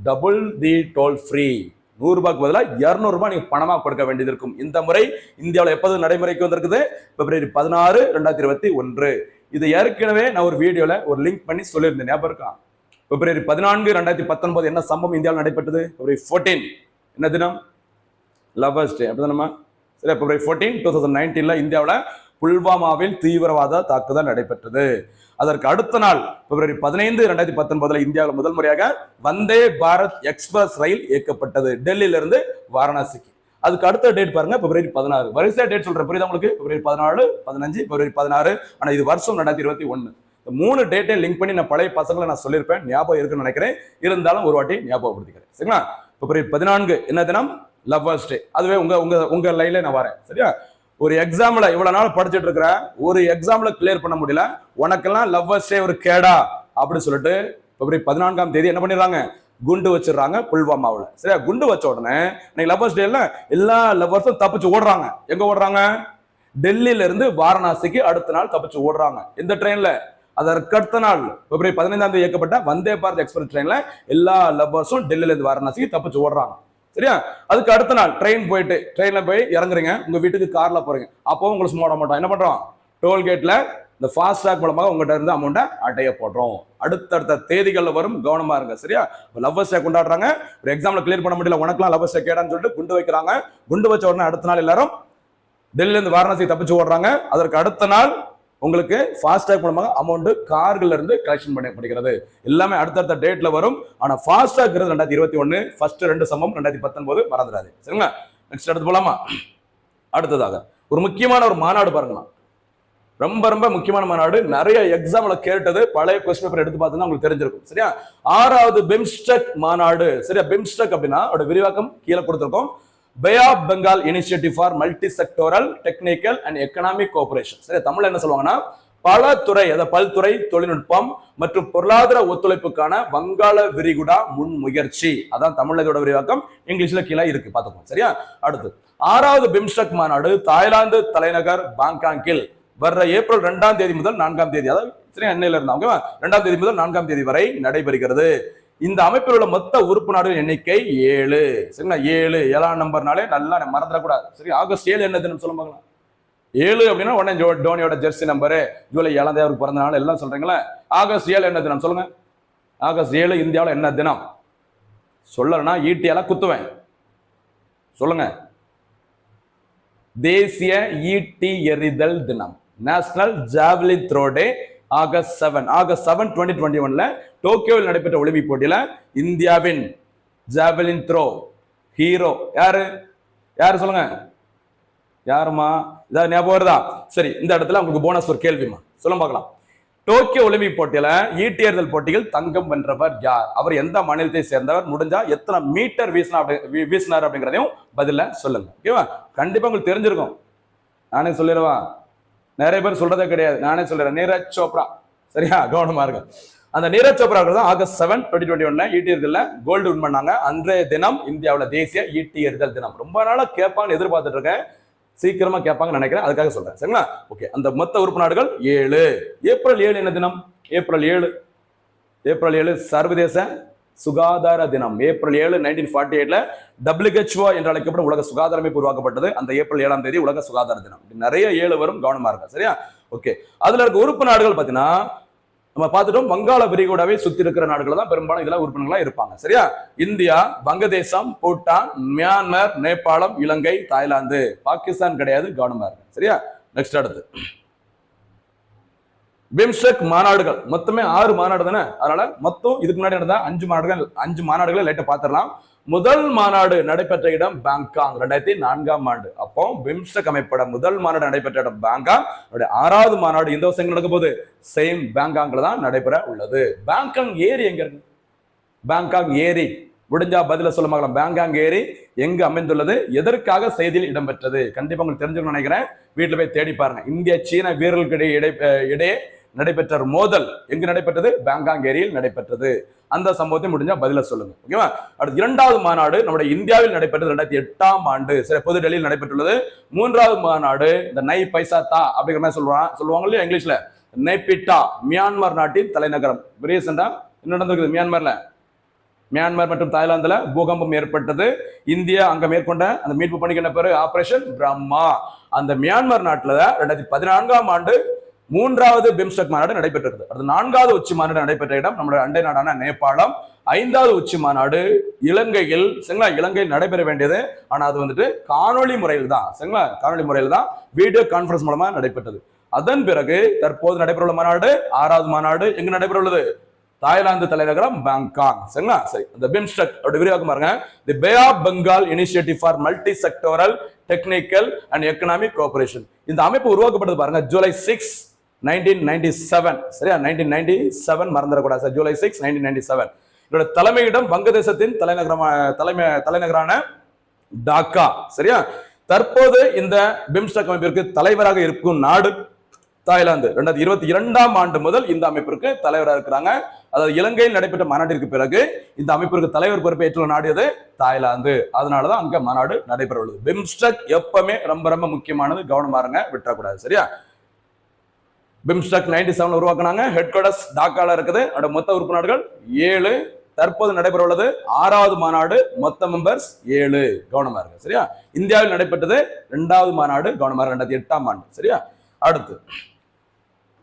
டபுள் தி டோல் ஃப்ரீ நூறு ரூபாய்க்கு பதிலாக இரநூறுபா நீங்க பணமா கொடுக்க வேண்டியது இருக்கும். இந்த முறை இந்தியாவில் எப்போது நடைமுறைக்கு வந்திருக்குது? பிப்ரவரி பதினாறு ரெண்டாயிரத்தி இருபத்தி ஒன்று. இது ஏற்கனவே நான் ஒரு வீடியோவில் ஒரு லிங்க் பண்ணி சொல்லியிருந்தேன். ஞாபகம் இருக்கான் பிப்ரவரி பதினான்கு ரெண்டாயிரத்தி பத்தொன்பது என்ன சம்பவம் இந்தியாவில் நடைபெற்றது? பிப்ரவரி ஃபோர்டீன் என்ன தினம்? லவர்ஸ் டே நம்ம. சரி பிப்ரவரி ஃபோர்டீன் டூ தௌசண்ட் நைன்டீனில் இந்தியாவில் புல்வாமாவில் தீவிரவாத தாக்குதல் நடைபெற்றது. அதற்கு அடுத்த நாள் பிப்ரவரி பதினைந்து ரெண்டாயிரத்தி பத்தொன்பதுல இந்தியாவில் முதல் முறையாக வந்தே பாரத் எக்ஸ்பிரஸ் ரயில் இயக்கப்பட்டது. டெல்லியிலிருந்து வாரணாசிக்கு. அதுக்கு அடுத்த டேட் பாருங்க பிப்ரவரி பதினாறு. வரிசையா டேட் சொல்றேன். புரியுதா உங்களுக்கு? பிப்ரவரி பதினாலு பதினஞ்சு பிப்ரவரி பதினாறு. ஆனா இது வருஷம் ரெண்டாயிரத்தி இருபத்தி ஒன்னு மூணு டேட்டையும் லிங்க் பண்ணி நான் பழைய பசங்களை நான் சொல்லியிருப்பேன். ஞாபகம் இருக்குன்னு நினைக்கிறேன். இருந்தாலும் ஒரு வாட்டி ஞாபகப்படுத்திக்கிறேன் சரிங்களா? பிப்ரவரி பதினான்கு என்ன தினம்? லவ்வர்ஸ் டே அதுவே உங்க உங்க உங்க லைன்ல நான் வரேன். சரியா? ஒரு எக்ஸாம்ல இவ்வளவு நாள் படிச்சுட்டு இருக்கிற ஒரு எக்ஸாம்ல கிளியர் பண்ண முடியல. உனக்கெல்லாம் லவ்வர்ஸ் டே ஒரு கேடா அப்படின்னு சொல்லிட்டு பிப்ரவரி பதினான்காம் தேதி என்ன பண்ணிடுறாங்க? குண்டு வச்சிடுறாங்க புல்வாமாவில். சரியா? குண்டு வச்ச உடனே இன்னைக்கு லவ்வர்ஸ் டேல எல்லா லவ்வர்ஸும் தப்பிச்சு ஓடுறாங்க. எங்க ஓடுறாங்க? டெல்லியில இருந்து வாரணாசிக்கு அடுத்த நாள் தப்பிச்சு ஓடுறாங்க. இந்த ட்ரெயின்ல அதற்கு அடுத்த நாள் பிப்ரவரி பதினைந்தாம் தேதி இயக்கப்பட்ட வந்தே பாரத் எக்ஸ்பிரஸ் ட்ரெயின்ல எல்லா லவ்வர்ஸும் டெல்லியில இருந்து வாரணாசிக்கு தப்பிச்சு ஓடுறாங்க. சரியா? அதுக்கு அடுத்த நாள் ட்ரெயின் போயிட்டு ட்ரெயின்ல போய் இறங்குறீங்க. உங்க வீட்டுக்கு கார்ல போறீங்க. அப்போ உங்களுக்கு சும்மா விட மாட்டோம். என்ன பண்றோம்? டோல்கேட்ல இந்த ஃபாஸ்டாக் மூலமாக உங்கள்கிட்ட இருந்து அமௌண்ட்டை அடைய போடுறோம். அடுத்தடுத்த தேதிகளில் வரும் கவனமா இருங்க. சரியா? லவ்வர்ஸ் டே கொண்டாடுறாங்க. ஒரு எக்ஸாமில் கிளியர் பண்ண முடியல உனக்குலாம் லவ்வர்ஸ் டே கேடான்னு சொல்லிட்டு குண்டு வைக்கிறாங்க. குண்டு வச்ச உடனே அடுத்த நாள் எல்லாரும் டெல்லியிலேருந்து வாரணாசி தப்பிச்சு ஓடுறாங்க. அதற்கு அடுத்த நாள் உங்களுக்கு ஃபாஸ்டாக் மூலமாக அமௌண்ட் கார்கள்ல இருந்து கலெக்ஷன் பண்ணப்படுகிறது. எல்லாமே அடுத்தடுத்த டேட்ல வரும். ஆனா ஃபாஸ்டாக் ரெண்டாயிரத்தி இருபத்தி ஒன்னு ஃபர்ஸ்ட் ரெண்டு சம்பவம் ரெண்டாயிரத்தி பத்தொன்பது மறந்துடாது. சரிங்களா? நெக்ஸ்ட் அடுத்து போலாமா? அடுத்ததாக ஒரு முக்கியமான ஒரு மாநாடு பாருங்களா ரொம்ப ரொம்ப முக்கியமான மாநாடு. நிறைய எக்ஸாம்ல கேட்டது பழைய கொஸ்டின் பேப்பர் எடுத்து பார்த்தீங்கன்னா உங்களுக்கு தெரிஞ்சிருக்கும். சரியா? ஆறாவது பிம்ஸ்டெக் மாநாடு. சரியா? பிம்ஸ்டெக் அப்படின்னா அதோட விரிவாக்கம் கீழே கொடுத்துருக்கோம். Bay of Bengal initiative for multi sectoral technical and economic cooperation சரி தமிழ்ல என்ன சொல்லுவாங்கன்னா பல துறை அதாவது பல்துறை தொழில்நுட்பம் மற்றும் பொருளாதார ஒத்துழைப்புக்கான வங்காள விரிகுடா முன்முயற்சி. அதான் தமிழ்ல இதோட விரிவாக்கம். இங்கிலீஷ்ல கீழே இருக்கு. பார்த்துக்கோங்க சரியா? அடுத்து ஆறாவது பிம்ஸ்டெக் மாநாடு தாய்லாந்து தலைநகர் பாங்காங்கில். வர்ற ஏப்ரல் ரெண்டாம் தேதி முதல் நான்காம் தேதி. அதாவது சரி அன்னையில இருந்தா ஓகேவா ரெண்டாம் தேதி முதல் நான்காம் தேதி வரை நடைபெறுகிறது. இந்த அமைப்பில் உள்ள மொத்த உறுப்பு நாடுகள் எண்ணிக்கை ஏழு. சரிங்களா? ஏழு ஏழாம் நம்பர்னாலே நல்லா மறந்துடக்கூடாது. சரி ஆகஸ்ட் ஏழு என்ன சொல்லுவாங்களா சொல்ல பார்க்கலாம். ஏழு அப்படின்னா உடனே ஜோ டோனியோட ஜெர்சி நம்பரு. ஜூலை ஏழாம் தேதி பிறந்த நாள் எல்லாம் சொல்றீங்களா? ஆகஸ்ட் ஏழு என்ன தினம் சொல்லுங்க. ஆகஸ்ட் ஏழு இந்தியாவில் என்ன தினம்? சொல்லலைன்னா ஈட்டியால குத்துவேன். சொல்லுங்க. தேசிய ஈட்டி எறிதல் தினம். National javelin throw day August seven August seven twenty twenty ஒன்ல டோக்கியோவில் நடைபெற்ற ஒலிம்பிக் போட்டியில இந்தியாவின் ஜாவலின் த்ரோ ஹீரோ யாரு? யாரு சொல்லுங்க? யாருமா? இதாவது ஞாபகம் வருதா? சரி இந்த இடத்துல உங்களுக்கு போனஸ் ஒரு கேள்விமா சொல்ல பார்க்கலாம். டோக்கியோ ஒலிம்பிக் போட்டியில ஈட்டியறிதல் போட்டியில் தங்கம் வென்றவர் யார்? அவர் எந்த மாநிலத்தை சேர்ந்தவர்? முடிஞ்சா எத்தனை மீட்டர் வீசினா அப்படி வீ- வீசினார் அப்படிங்கிறதையும் பதில சொல்லுங்க. ஓகேவா கண்டிப்பா உங்களுக்கு தெரிஞ்சிருக்கும். நானே சொல்லிடுவா? நிறைய பேர் சொல்றதே கிடையாது. நானே சொல்றேன். நீரஜ் சோப்ரா. சரியா? கவனமா இருக்கு அந்த நீரஜ் சோப்ரா தான் ஆகஸ்ட் செவன் டுவெண்ட்டி டுவெண்ட்டி ஒன்ல ஈட்டியர்கள் கோல்டு வின் பண்ணாங்க. அன்றைய தினம் இந்தியாவில் தேசிய ஈட்டி எறிதல் தினம். ரொம்ப நாளா கேட்பாங்கன்னு எதிர்பார்த்துட்டு இருக்கேன். சீக்கிரமா கேட்பாங்கன்னு நினைக்கிறேன். அதுக்காக சொல்றேன். சரிங்களா? ஓகே. அந்த மொத்த உறுப்பு நாடுகள் ஏழு. ஏப்ரல் ஏழு என்ன தினம்? ஏப்ரல் ஏழு. ஏப்ரல் ஏழு சர்வதேச சுகாதார தினம். ஏப்ரல் ஏழு நைன்டீன் ஃபார்ட்டி எயிட்ல டபிள்யூஹெச்ஓ என்று அழைக்கப்படும் உலக சுகாதார அமைப்பு உருவாக்கப்பட்டது. அந்த ஏப்ரல் ஏழாம் தேதி உலக சுகாதார தினம். நிறைய ஏழு வரும் கவனமா இருக்கும் சரியா? ஓகே. அதுல இருக்க உறுப்பு நாடுகள் பாத்தீங்கன்னா நம்ம பார்த்துட்டோம் வங்காள விரிகுடாவை சுத்தி இருக்கிற நாடுகள் தான் பெரும்பாலும் இதெல்லாம் உறுப்பினர்களா இருப்பாங்க. சரியா? India Vangadesam Bhutan Myanmar Nepalam Ilangai Thailand. Pakistan கிடையாது கவனமா இருக்கு சரியா? நெக்ஸ்ட் அடுத்து. பிம்ஸ்டெக் மாநாடுகள். மொத்தமே ஆறு மாநாடு தானே? அதனால மொத்தம் இதுக்கு முன்னாடி நடந்த அஞ்சு மாநாடுகள் அஞ்சு மாநாடுகளை லைட்டை பாத்திரலாம் முதல் மாநாடு நடைபெற்ற இடம் பேங்காங் ரெண்டாயிரத்தி நான்காம் ஆண்டு. அப்போ பிம்ஸ்டெக் அமைப்பட முதல் மாநாடு நடைபெற்ற இடம் பேங்காங். அதோட ஆறாவது மாநாடு இந்த வருஷம் எங்க நடக்க போது சேம் பேங்காங்ல தான் நடைபெற உள்ளது. பேங்காங் ஏரி எங்க இருக்கு? பேங்காங் ஏரி. முடிஞ்சா பதில சொல்ல மகளம். பேங்காங் ஏரி எங்கு அமைந்துள்ளது? எதற்காக செய்தியில் இடம்பெற்றது? கண்டிப்பா உங்களுக்கு தெரிஞ்சுக்கணும்னு நினைக்கிறேன். வீட்டில் போய் தேடி பாருங்க. இந்திய சீன வீரர்களுக்கு இடையே இடை- இடையே நடைபெற்ற மோதல் எங்கு நடைபெற்றது? பேங்காங் ஏரியில் நடைபெற்றது. அந்த சம்பவத்தை முடிஞ்சா பதில சொல்லுங்க. ஓகேவா அடுத்து இரண்டாவது மாநாடு நம்முடைய இந்தியாவில் நடைபெற்றது ரெண்டாயிரத்தி எட்டாம் ஆண்டு. சில புது டெல்லியில் நடைபெற்றுள்ளது. மூன்றாவது மாநாடு இந்த நை பைசா தா அப்படிங்கிற மாதிரி சொல்றான் சொல்லுவாங்க இல்லையா இங்கிலீஷ்ல? நெப்பிட்டா மியான்மர் நாட்டின் தலைநகரம். ரீசெண்டா என்ன நடந்திருக்குது மியான்மர்ல? மியான்மர் மற்றும் தாய்லாந்துல பூகம்பம் ஏற்பட்டது. இந்தியா அங்க மேற்கொண்ட அந்த மீட்பு பணிக்கு என்ன பேரு? ஆபரேஷன் பிரம்மா அந்த மியான்மர் நாட்டில் ரெண்டாயிரத்தி பதினான்காம் ஆண்டு மூன்றாவது பிம்ஸ்டெக் மாநாடு நடைபெற்றது. அடுத்து நான்காவது உச்சி மாநாடு நடைபெற்ற இடம் நம்மளுடைய அண்டை நாடான நேபாளம். ஐந்தாவது உச்சி மாநாடு இலங்கையில் சரிங்களா இலங்கையில் நடைபெற வேண்டியது. ஆனா அது வந்துட்டு காணொளி முறையில் தான். சரிங்களா காணொளி முறையில் தான் வீடியோ கான்பரன்ஸ் மூலமா நடைபெற்றது. அதன் பிறகு தற்போது நடைபெறவுள்ள மாநாடு ஆறாவது மாநாடு எங்கு நடைபெறவுள்ளது? தாய்லாந்து தலைநகரம் பேங்காங். சரிங்களா? சரி இந்த பிம்ஸ்டெக் அப்படி விரிவாக்கம் பாருங்க. The Bay of Bengal initiative for multi sectoral technical and economic cooperation இந்த அமைப்பு உருவாக்கப்பட்டது பாருங்க July six nineteen ninety seven சரியா? நைன்டீன் நைன்டி செவன் மறந்துடக்கூடாது sir. July six nineteen ninety seven இதோட தலைமையிடம் வங்கதேசத்தின் தலைநகரமா தலைமை தலைநகரான டாக்கா. சரியா? தற்போது இந்த பிம்ஸ்டெக் அமைப்பிற்கு தலைவராக இருக்கும் நாடு தாய்லாந்து. ரெண்டாயிரத்தி இருபத்தி இரண்டாம் ஆண்டு முதல் இந்த அமைப்பிற்கு தலைவராக இருக்கிறாங்க. அதாவது இலங்கையில் நடைபெற்ற மாநாட்டிற்கு பிறகு இந்த அமைப்பிற்கு தலைவர் பொறுப்பை ஏற்றுள்ள நாடு எது? தாய்லாந்து. அதனாலதான் அங்க மாநாடு நடைபெற உள்ளது. பிம்ஸ்டெக் எப்பவுமே ரொம்ப ரொம்ப முக்கியமானது. கவனம் இருங்க விட்டுறக்கூடாது. சரியா? பிம்ஸ்டெக் நைன்டி செவன் உருவாக்குனாங்க. ஹெட் குவார்டர்ஸ் டாக்கால இருக்குது. அதோட மொத்த உறுப்பு நாடுகள் ஏழு. தற்போது நடைபெற உள்ளது ஆறாவது மாநாடு மொத்த மெம்பர்ஸ் ஏழு. கவனமா இருக்கு சரியா? இந்தியாவில் நடைபெற்றது இரண்டாவது மாநாடு கவனமா இருக்கு, ரெண்டாயிரத்தி எட்டாம் ஆண்டு. சரியா? அடுத்து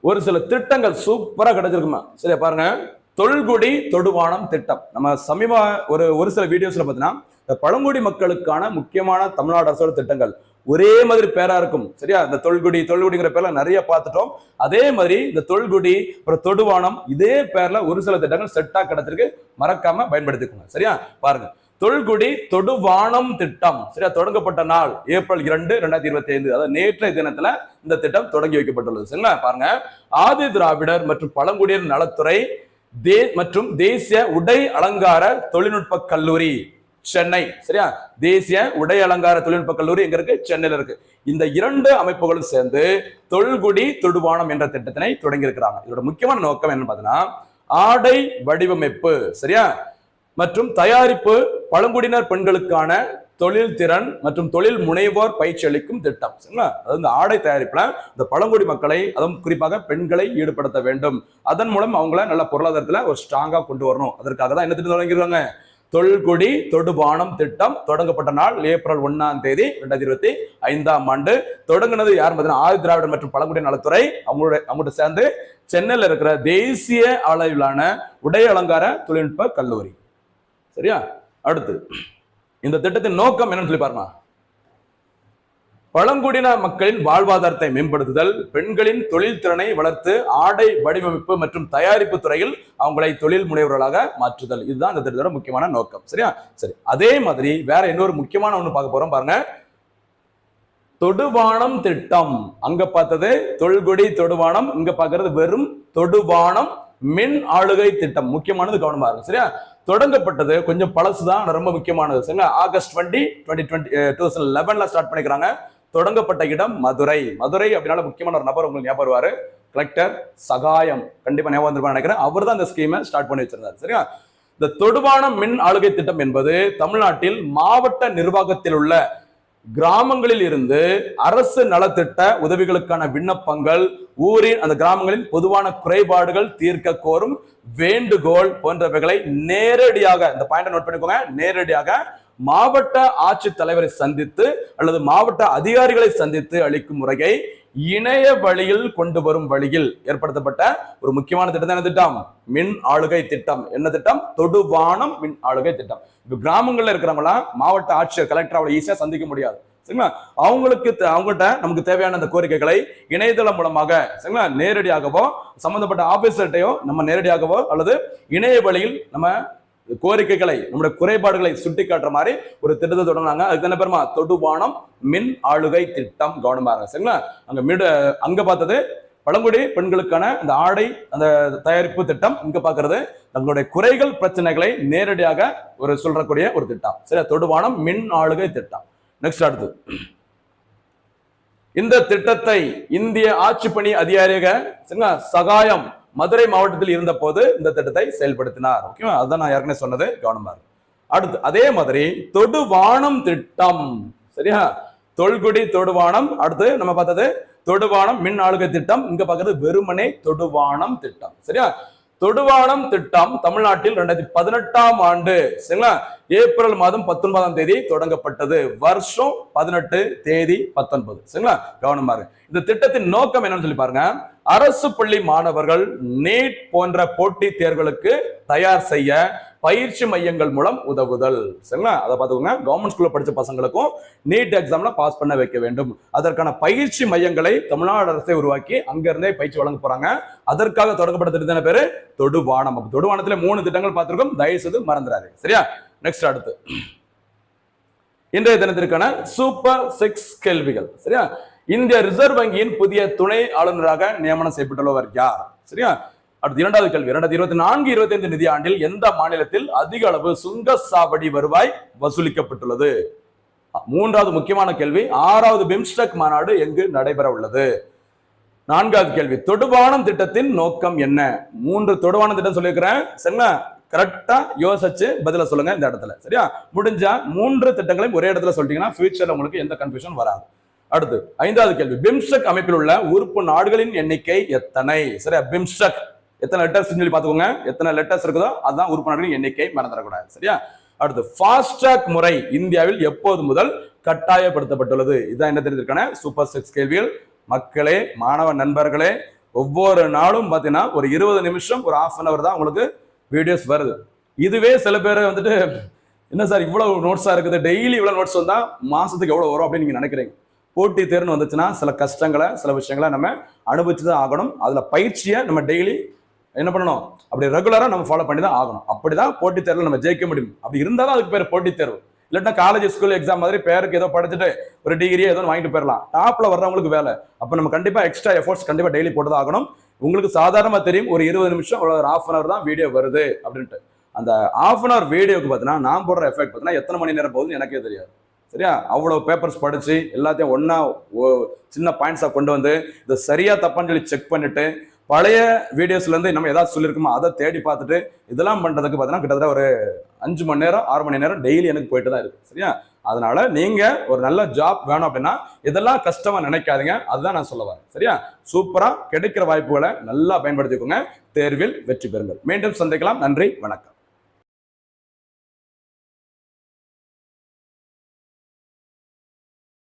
ஒரு சில திட்டங்கள் சூப்பரா கிடைச்சிருக்குமா? சரியா பாருங்க. தொல்குடி தொடுவானம் திட்டம். நம்ம சமீப ஒரு ஒரு சில வீடியோஸ்ல பார்த்தீங்கன்னா இந்த பழங்குடி மக்களுக்கான முக்கியமான தமிழ்நாடு அரசோட திட்டங்கள். ஒரே மாதிரி பேரா இருக்கும். சரியா? இந்த தொல்குடி தொல்குடிங்கிற பேர்ல நிறைய பார்த்துட்டோம் அதே மாதிரி இந்த தொல்குடி அப்புறம் தொடுவானம் இதே பேர்ல ஒரு சில திட்டங்கள் செட்டா கிடைச்சிருக்கு. மறக்காம பயன்படுத்திக்கோங்க. சரியா? பாருங்க. தொல்குடி தொடுவானம் திட்டம். சரியா? தொடங்கப்பட்ட நாள் ஏப்ரல் இரண்டு ரெண்டாயிரத்தி இருபத்தி ஐந்து. அதாவது நேற்றைய தினத்துல இந்த திட்டம் தொடங்கி வைக்கப்பட்டுள்ளது. சரிங்களா? பாருங்க. ஆதி திராவிடர் மற்றும் பழங்குடியினர் நலத்துறை தே மற்றும் தேசிய உடை அலங்கார தொழில்நுட்ப கல்லூரி சென்னை. சரியா? தேசிய உடை அலங்கார தொழில்நுட்ப கல்லூரி எங்க இருக்கு? சென்னையில இருக்கு. இந்த இரண்டு அமைப்புகளும் சேர்ந்து தொல்குடி தொடுவானம் என்ற திட்டத்தினை தொடங்கி இருக்கிறாங்க இதோட முக்கியமான நோக்கம் என்ன பார்த்தீங்கன்னா ஆடை வடிவமைப்பு. சரியா? மற்றும் தயாரிப்பு பழங்குடியினர் பெண்களுக்கான தொழில் திறன் மற்றும் தொழில் முனைவோர் பயிற்சி அளிக்கும் திட்டம். சரிங்களா? அது இந்த ஆடை தயாரிப்புல இந்த பழங்குடி மக்களை அதுவும் குறிப்பாக பெண்களை ஈடுபடுத்த வேண்டும். அதன் மூலம் அவங்கள நல்ல பொருளாதாரத்துல ஒரு ஸ்ட்ராங்கா கொண்டு வரணும். அதற்காக தான் என்ன திட்டம் தொடங்கிருக்காங்க தொல்குடி தொடுபானம் திட்டம் தொடங்கப்பட்ட நாள் ஏப்ரல் ஒன்னாம் தேதி ரெண்டாயிரத்தி இருபத்தி ஐந்தாம் ஆண்டு. தொடங்கினது யார் பார்த்தீங்கன்னா? ஆதி திராவிடர் மற்றும் பழங்குடி நலத்துறை. அவங்களுடைய அவங்கள்ட்ட சேர்ந்து சென்னையில் இருக்கிற தேசிய அளவிலான உடை அலங்கார தொழில்நுட்ப கல்லூரி. சரியா? அடுத்து. இந்த திட்டத்தின் நோக்கம் என்னன்னு சொல்லி பாருங்க பழங்குடியின மக்களின் வாழ்வாதாரத்தை மேம்படுத்துதல் பெண்களின் தொழில் திறனை வளர்த்து ஆடை வடிவமைப்பு மற்றும் தயாரிப்பு துறையில் அவங்களை தொழில் முனைவர்களாக மாற்றுதல். இதுதான் இந்த திட்டத்தோட முக்கியமான நோக்கம். சரியா? சரி. அதே மாதிரி வேற இன்னொரு முக்கியமான ஒண்ணு பார்க்க போறோம் பாருங்க. தொடுவானம் திட்டம். அங்க பார்த்தது தொல்குடி தொடுவானம் இங்க பாக்குறது வெறும் தொடுவானம் மின் ஆளுகை திட்டம். முக்கியமானது கவனமா இருக்கும் சரியா? தொடங்கப்பட்டது. கொஞ்சம் பழசு தான் ரொம்ப முக்கியமானது. சரிங்க August twenty twenty twenty two thousand லெவன்ல start பண்ணிக்கிறாங்க. தொடங்கப்பட்ட இடம் மதுரை. மதுரை அப்படின்னால முக்கியமான ஒரு நபர் உங்களுக்கு ஞாபகம் வருவாரு. கலெக்டர் சகாயம். கண்டிப்பா ஞாபகம் வந்திருப்பான்னு நினைக்கிறேன். அவர் தான் இந்த ஸ்கீமை ஸ்டார்ட் பண்ணி வச்சிருந்தார். சரியா இந்த தொடுவான மின் ஆளுகை திட்டம் என்பது தமிழ்நாட்டில் மாவட்ட நிர்வாகத்தில் உள்ள கிராமங்களில் இருந்து அரசு நலத்திட்ட உதவிகளுக்கான விண்ணப்பங்கள் ஊரின் அந்த கிராமங்களின் பொதுவான குறைபாடுகள் தீர்க்க கோரும் வேண்டுகோள் போன்றவைகளை நேரடியாக இந்த பாயிண்ட் நோட் பண்ணிக்கோங்க நேரடியாக மாவட்ட ஆட்சித் தலைவரை சந்தித்து அல்லது மாவட்ட அதிகாரிகளை சந்தித்து அளிக்கும் முறையை இணைய வழியில் கொண்டு வரும் வழியில் ஏற்படுத்தப்பட்ட ஒரு முக்கியமான திட்டம் என்ன திட்டம்? மின் ஆளுகை திட்டம். என்ன திட்டம்? தொடுவானம் மின் ஆளுகை திட்டம். இப்ப கிராமங்கள்ல இருக்கிறவங்களாம் மாவட்ட ஆட்சியர் கலெக்டர் அவளை ஈஸியா சந்திக்க முடியாது. சரிங்களா? அவங்களுக்கு அவங்ககிட்ட நமக்கு தேவையான அந்த கோரிக்கைகளை இணையதளம் மூலமாக சரிங்களா? நேரடியாகவோ சம்பந்தப்பட்ட ஆபீசர்கிட்டயோ நம்ம நேரடியாகவோ அல்லது இணைய வழியில் நம்ம கோரிக்கைகளை நம்முடைய குறைபாடுகளை சுட்டி காட்டுற மாதிரி ஒரு திட்டத்தை தொடங்கினாங்க. அதுக்கு என்ன பெருமா? தொடுவானம் மின் ஆளுகை திட்டம் கவனமா இருங்க. சரிங்களா? அங்க மீடு அங்க பார்த்தது பழங்குடி பெண்களுக்கான அந்த ஆடை அந்த தயாரிப்பு திட்டம் இங்க பாக்குறது தங்களுடைய குறைகள் பிரச்சனைகளை நேரடியாக ஒரு சொல்றக்கூடிய ஒரு திட்டம். சரியா? தொடுவானம் மின் ஆளுகை திட்டம். நெக்ஸ்ட் அடுத்து. இந்த திட்டத்தை இந்திய ஆட்சி பணி அதிகாரியாக சரிங்களா? சகாயம் மதுரை மாவட்டத்தில் இருந்த போது இந்த திட்டத்தை செயல்படுத்தினார். ஓகேவா அதான் நான் ஏற்கனவே சொன்னது கவனமா அடுத்து அதே மாதிரி தொடுவானம் திட்டம். சரியா? தொல்குடி தொடுவானம். அடுத்து நம்ம பார்த்தது தொடுவானம் மின் ஆளுகை திட்டம். இங்க பார்க்கறது வெறுமனே தொடுவானம் திட்டம். சரியா? தொடுவானம் திட்டம் தமிழ்நாட்டில் ரெண்டாயிரத்தி பதினெட்டாம் ஆண்டு. சரிங்களா? ஏப்ரல் மாதம் பத்தொன்பதாம் தேதி தொடங்கப்பட்டது. வருஷம் பதினெட்டு தேதி பத்தொன்பது. சரிங்களா? கவனமா இருக்கு இந்த திட்டத்தின் நோக்கம் என்னன்னு சொல்லி பாருங்க. அரசு பள்ளி மாணவர்கள் நீட் போன்ற போட்டித் தேர்வுகளுக்கு தயார் செய்ய பயிற்சி மையங்கள் மூலம் உதவுதல். சரிங்களா? அதை பார்த்துக்கோங்க. கவர்மெண்ட் ஸ்கூல்ல படிச்ச பசங்களுக்கும் நீட் எக்ஸாம்ல பாஸ் பண்ண வைக்க வேண்டும். அதற்கான பயிற்சி மையங்களை தமிழ்நாடு அரசை உருவாக்கி அங்கிருந்தே பயிற்சி வழங்க போறாங்க. அதற்காக தொடங்கப்பட்ட திட்டம் பேரு தொடுவானம். தொடுவானத்துல மூணு திட்டங்கள் பார்த்திருக்கோம். தயவு செய்து மறந்துடாது சரியா? நெக்ஸ்ட் அடுத்து. இன்றைய தினத்திற்கான சூப்பர் சிக்ஸ் கேள்விகள் சரியா? இந்திய ரிசர்வ் வங்கியின் புதிய துணை ஆளுநராக நியமனம் செய்யப்பட்டுள்ளவர் யார் சரியா? அடுத்து இரண்டாவது கேள்வி இரண்டாயிரத்தி இருபத்தி நான்கு இருபத்தி ஐந்து நிதி ஆண்டில் எந்த மாநிலத்தில் அதிக அளவு சுங்க சாவடி வருவாய் வசூலிக்கப்பட்டுள்ளது? மூன்றாவது முக்கியமான கேள்வி ஆறாவது பிம்ஸ்டெக் மாநாடு எங்கு நடைபெற உள்ளது நான்காவது கேள்வி தொடுவானம் திட்டத்தின் நோக்கம் என்ன? மூன்று தொடுவானம் திட்டம் சொல்லியிருக்கிறேன் சரிங்களா? கரெக்டா யோசிச்சு பதில சொல்லுங்க இந்த இடத்துல. சரியா? முடிஞ்சா மூன்று திட்டங்களையும் ஒரே இடத்துல சொல்லிட்டீங்கன்னா ஃபியூச்சர்ல உங்களுக்கு எந்த கன்ஃபியூஷன் வராது. அடுத்து ஐந்தாவது கேள்வி. பிம்ஸ்டெக் அமைப்பில் உள்ள உறுப்பு நாடுகளின் எண்ணிக்கை எத்தனை? சரியா? பிம்ஸ்டெக். எத்தனை லெட்டர்ஸ் சொல்லி பார்த்துக்கோங்க. எத்தனை லெட்டர்ஸ் இருக்குதோ அதுதான் உறுப்பு நாடுகளின் எண்ணிக்கை மறந்துடக்கூடாது. சரியா? அடுத்து ஃபாஸ்ட்ராக் முறை இந்தியாவில் எப்போது முதல் கட்டாயப்படுத்தப்பட்டுள்ளது? இதான் என்ன தெரிஞ்சிருக்கான? சூப்பர் சிக்ஸ் கேள்விகள். மக்களே மாணவ நண்பர்களே ஒவ்வொரு நாளும் பார்த்தீங்கன்னா ஒரு இருபது நிமிஷம் ஒரு ஆஃப் அன் அவர் தான் உங்களுக்கு வீடியோஸ் வருது. இதுவே சில பேர் வந்துட்டு என்ன சார் இவ்வளவு நோட்ஸா இருக்குது? டெய்லி இவ்வளவு நோட்ஸ் வந்தால் மாசத்துக்கு எவ்வளவு வரும் அப்படின்னு நீங்க நினைக்கிறீங்க. போட்டி தேர்வு வந்துச்சுன்னா சில கஷ்டங்களை சில விஷயங்களை நம்ம அனுபவிச்சு தான் ஆகணும். அதுல பயிற்சியை நம்ம டெய்லி என்ன பண்ணணும்? அப்படி ரெகுலராக நம்ம ஃபாலோ பண்ணி தான் ஆகணும். அப்படி தான் போட்டித் தேர்வில் நம்ம ஜெயிக்க முடியும். அப்படி இருந்தால் தான் அதுக்கு பேர் போட்டித் தேர்வு. இல்லாட்டா காலேஜ் ஸ்கூல் எக்ஸாம் மாதிரி பேருக்கு ஏதோ படிச்சுட்டு ஒரு டிகிரி ஏதோ வாங்கிட்டு போயிடலாம் டாப்பில் வர்றவங்களுக்கு வேலை. அப்போ நம்ம கண்டிப்பாக எக்ஸ்ட்ரா எஃபோர்ட்ஸ் கண்டிப்பாக டெய்லி போட்டு தான் ஆகணும். உங்களுக்கு சாதாரணமாக தெரியும் ஒரு இருபது நிமிஷம் ஒரு ஆஃப் அன் அவர் தான் வீடியோ வருது அப்படின்ட்டு. அந்த ஆஃப் அன் அவர் வீடியோக்கு பார்த்தீங்கன்னா நான் போடுற எஃபெக்ட் பார்த்தீங்கன்னா எத்தனை மணி நேரம் போகுதுன்னு எனக்கே தெரியாது. சரியா? அவ்வளோ பேப்பர்ஸ் படித்து எல்லாத்தையும் ஒன்றா ஓ சின்ன பாயிண்ட்ஸாக கொண்டு வந்து இதை சரியாக தப்பான்னு சொல்லி செக் பண்ணிவிட்டு பழைய வீடியோஸ்லேருந்து நம்ம ஏதாவது சொல்லியிருக்கோமோ அதை தேடி பார்த்துட்டு இதெல்லாம் பண்ணுறதுக்கு பார்த்தீங்கன்னா கிட்டத்தட்ட ஒரு அஞ்சு மணி நேரம் ஆறு மணி நேரம் டெய்லி எனக்கு போயிட்டு தான் இருக்குது சரியா? அதனால நீங்க ஒரு நல்ல ஜாப் வேணும் அப்படின்னா இதெல்லாம் கஷ்டமா நினைக்காதீங்க. அதுதான் நான் சொல்ல வரேன். சரியா? சூப்பரா கிடைக்கிற வாய்ப்புகளை நல்லா பயன்படுத்திக்கோங்க. தேர்வில் வெற்றி பெறுங்கள். மீண்டும் சந்திக்கலாம். நன்றி. வணக்கம்.